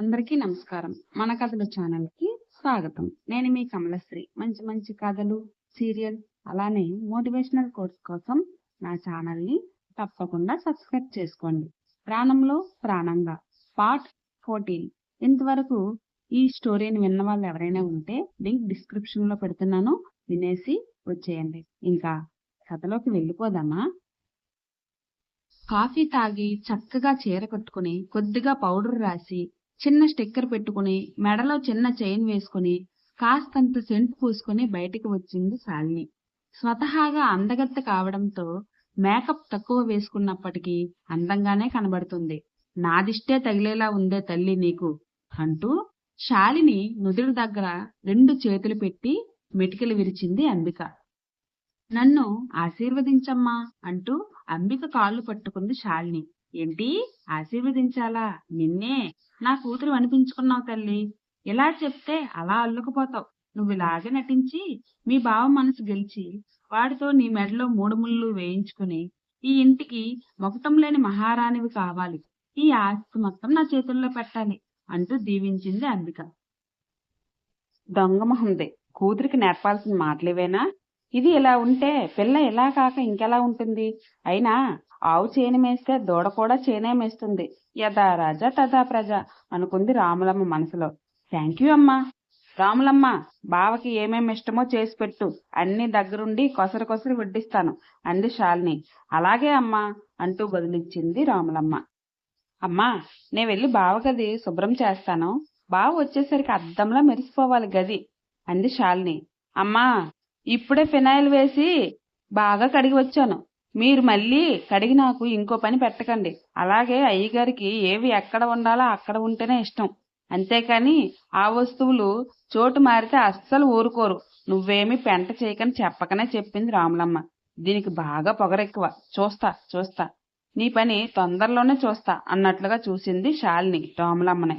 అందరికీ నమస్కారం. మన కథల ఛానల్కి స్వాగతం. నేను మీ కమలశ్రీ. మంచి మంచి కథలు సీరియల్ అలానే మోటివేషనల్ కోర్స్ కోసం నా ఛానల్ని తప్పకుండా సబ్స్క్రైబ్ చేసుకోండి. ప్రాణంలో ప్రాణంగా. Part fourteen. ఇంతవరకు ఈ స్టోరీని విన్న వాళ్ళు ఎవరైనా ఉంటే లింక్ డిస్క్రిప్షన్లో పెడుతున్నాను. వినేసి వచ్చేయండి. ఇంకా కథలోకి వెళ్ళిపోదామా? కాఫీ తాగి చక్కగా చీర కట్టుకుని కొద్దిగా పౌడర్ రాసి చిన్న స్టిక్కర్ పెట్టుకుని మెడలో చిన్న చైన్ వేసుకుని కాస్తంత సెంట్ పూసుకుని బయటికి వచ్చింది శాలిని. స్వతహాగా అందగత్త కావడంతో మేకప్ తక్కువ వేసుకున్నప్పటికీ అందంగానే కనబడుతుంది. నాదిష్టే తగిలేలా ఉందే తల్లి నీకు అంటూ శాలిని నుదురు దగ్గర రెండు చేతులు పెట్టి మెటికలు విరిచింది అంబిక. నన్ను ఆశీర్వదించమ్మా అంటూ అంబిక కాళ్ళు పట్టుకుంది శాలిని. ఏంటి? ఆశీర్వదించాలా? నిన్నే నా కూతురు అనిపించుకున్నావు తల్లి. ఇలా చెప్తే అలా అల్లుకుపోతావు. నువ్వు ఇలాగే నటించి మీ బావ మనసు గెలిచి వాడితో నీ మెడలో మూడు ముళ్ళు వేయించుకుని ఈ ఇంటికి మొకటం లేని మహారాణివి కావాలి. ఈ ఆస్తి మొత్తం నా చేతుల్లో పెట్టాలి అంటూ దీవించింది అంబిక. దొంగ మొహంది కూతురికి నేర్పాల్సిన మాటలేవేనా? ఇది ఇలా ఉంటే పిల్ల ఇలా కాక ఇంకెలా ఉంటుంది? అయినా ఆవు చేను మేస్తే దూడ కూడా చేనే మేస్తుంది. యథా రాజా తథా ప్రజ అనుకుంది రాములమ్మ మనసులో. థ్యాంక్ యూ అమ్మా. రాములమ్మ బావకి ఏమేమి ఇష్టమో చేసి పెట్టు. అన్ని దగ్గరుండి కొసరు కొసరు వడ్డిస్తాను అంది శాలిని. అలాగే అమ్మా అంటూ బదులిచ్చింది రాములమ్మ. అమ్మా నేను వెళ్ళి బావ గది శుభ్రం చేస్తాను. బావ వచ్చేసరికి అద్దంలా మెరిసిపోవాలి గది అంది శాలిని. అమ్మా ఇప్పుడే ఫినాయిల్ వేసి బాగా కడిగి వచ్చాను. మీరు మళ్ళీ కడిగి నాకు ఇంకో పని పెట్టకండి. అలాగే అయ్యగారికి ఏవి ఎక్కడ ఉండాలో అక్కడ ఉంటేనే ఇష్టం. అంతేకాని ఆ వస్తువులు చోటు మారితే అస్సలు ఊరుకోరు. నువ్వేమి పెంట చేయకని చెప్పకనే చెప్పింది రాములమ్మ. దీనికి బాగా పొగరెక్కువ చూస్తా చూస్తా. నీ పని తొందరలోనే చూస్తా అన్నట్లుగా చూసింది శాలిని రాములమ్మని.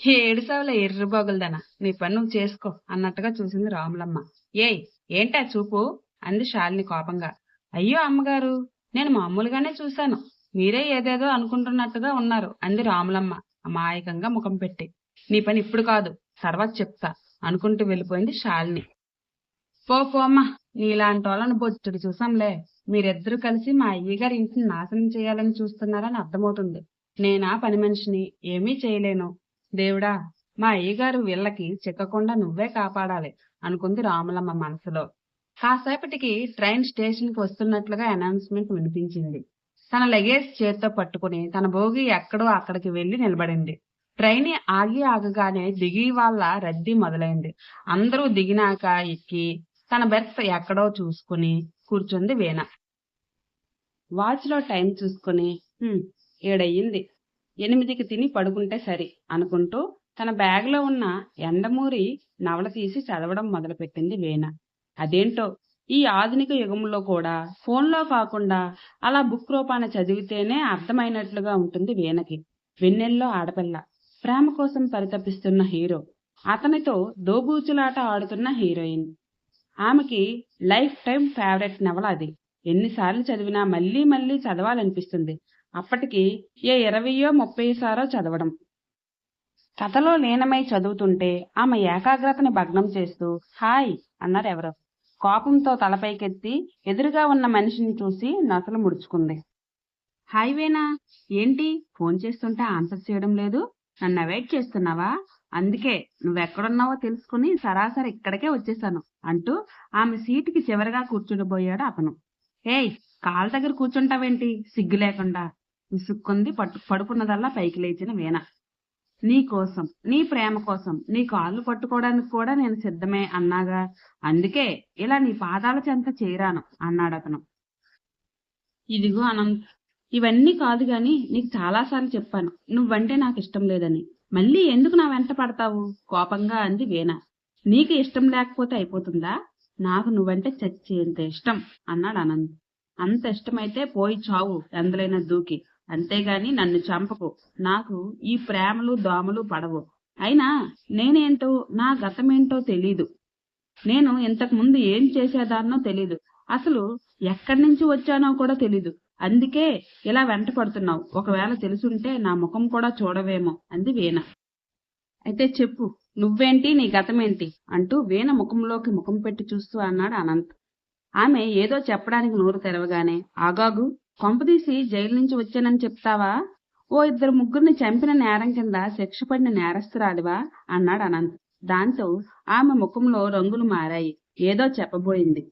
ఏడుసావుల ఎర్రబోగులదన నీ పని నువ్వు చేసుకో అన్నట్టుగా చూసింది రాములమ్మ. ఏయ్ ఏంటా చూపు? అంది శాలిని కోపంగా. అయ్యో అమ్మగారు నేను మామూలుగానే చూశాను. మీరే ఏదేదో అనుకుంటున్నట్టుగా ఉన్నారు అంది రాములమ్మ అమాయకంగా ముఖం పెట్టి. నీ పని ఇప్పుడు కాదు తర్వాత చెప్తా అనుకుంటూ వెళ్ళిపోయింది శాలిని. పో పోమ్మా నీలాంటి వాళ్ళని బొచ్చుడు చూసాంలే మీరిద్దరూ కలిసి మా అయ్యగారి ఇంటిని నాశనం చేయాలని చూస్తున్నారని అర్థమవుతుంది. నేనా పని మనిషిని ఏమీ చేయలేను. దేవుడా మా అయ్యగారు వీళ్ళకి చిక్కకుండా నువ్వే కాపాడాలి అనుకుంది రాములమ్మ మనసులో. కాసేపటికి ట్రైన్ స్టేషన్కి వస్తున్నట్లుగా అనౌన్స్మెంట్ వినిపించింది. తన లగేజ్ చేత్తో పట్టుకుని తన భోగి ఎక్కడో అక్కడికి వెళ్ళి నిలబడింది. ట్రైన్ ఆగి ఆగగానే దిగి వాళ్ళ రద్దీ మొదలైంది. అందరూ దిగినాక ఎక్కి తన బెర్త్ ఎక్కడో చూసుకుని కూర్చుంది వీణ. వాచ్లో టైం చూసుకుని ఏడయ్యింది. ఎనిమిదికి తిని పడుకుంటే సరి అనుకుంటూ తన బ్యాగ్లో ఉన్న ఎండమూరి నవల తీసి చదవడం మొదలుపెట్టింది వీణ. అదేంటో? ఈ ఆధునిక యుగంలో కూడా ఫోన్లో కాకుండా అలా బుక్ రూపాన చదివితేనే అర్థమైనట్లుగా ఉంటుంది వీణకి. వెన్నెల్లో ఆడపిల్ల. ప్రేమ కోసం పరితపిస్తున్న హీరో. అతనితో దోబూచులాట ఆడుతున్న హీరోయిన్. ఆమెకి లైఫ్ టైం ఫేవరెట్ నవల అది. ఎన్నిసార్లు చదివినా మళ్ళీ మళ్ళీ చదవాలనిపిస్తుంది. అప్పటికి ఏ ఇరవయో ముప్పై సారో చదవడం. కథలో లీనమై చదువుతుంటే ఆమె ఏకాగ్రతని భగ్నం చేస్తూ హాయ్ అన్నారు ఎవరో కోపంతో తలపైకెత్తి ఎదురుగా ఉన్న మనిషిని చూసి నసలు ముడుచుకుంది. హైవేనా ఏంటి? ఫోన్ చేస్తుంటే ఆన్సర్ చేయడం లేదు. నన్ను అవాయిడ్ చేస్తున్నావా? అందుకే నువ్వెక్కడున్నావో తెలుసుకుని సరాసరి ఇక్కడికే వచ్చేసాను అంటూ ఆమె సీటుకి చివరిగా కూర్చుండిపోయాడు అతను. ఏయ్ కాళ్ళ దగ్గర కూర్చుంటావేంటి? సిగ్గు లేకుండా విసుక్కుంది పట్టు పడుకున్నదల్లా పైకి లేచిన వీణ. నీ కోసం నీ ప్రేమ కోసం నీ కాళ్ళు పట్టుకోవడానికి కూడా నేను సిద్ధమే అన్నాగా. అందుకే ఇలా నీ పాదాల చెంత చేరాను అన్నాడు అతను. ఇదిగో అనంత్ ఇవన్నీ కాదు గాని నీకు చాలాసార్లు చెప్పాను. నువ్వంటే నాకు ఇష్టం లేదని. మళ్ళీ ఎందుకు నా వెంట పడతావు? కోపంగా అంది వీణ. నీకు ఇష్టం లేకపోతే అయిపోతుందా? నాకు నువ్వంటే చచ్చేంత ఇష్టం అన్నాడు అనంత్. అంత ఇష్టమైతే పోయి చావు ఎందులైనా దూకి. అంతేగాని నన్ను చంపకు. నాకు ఈ ప్రేమలు దోమలు పడవు. అయినా నేనేంటో నా గతమేంటో తెలీదు. నేను ఇంతకు ముందు ఏం చేసేదాన్నో తెలీదు. అసలు ఎక్కడి నుంచి వచ్చానో కూడా తెలీదు. అందుకే ఇలా వెంట పడుతున్నావు. ఒకవేళ తెలుసుంటే నా ముఖం కూడా చూడవేమో అంది వీణ. అయితే చెప్పు నువ్వేంటి నీ గతమేంటి? అంటూ వీణ ముఖంలోకి ముఖం పెట్టి చూస్తూ అన్నాడు అనంత్. ఆమె ఏదో చెప్పడానికి నోరు తెరవగానే ఆగాగు కొంపదీసి జైలు నుంచి వచ్చానని చెప్తావా? ఓ ఇద్దరు ముగ్గురిని చంపిన నేరం కింద శిక్ష పడిన నేరస్తురాలివా? అన్నాడు అనంత్. దాంతో ఆమె ముఖంలో రంగులు మారాయి. ఏదో చెప్పబోయింది.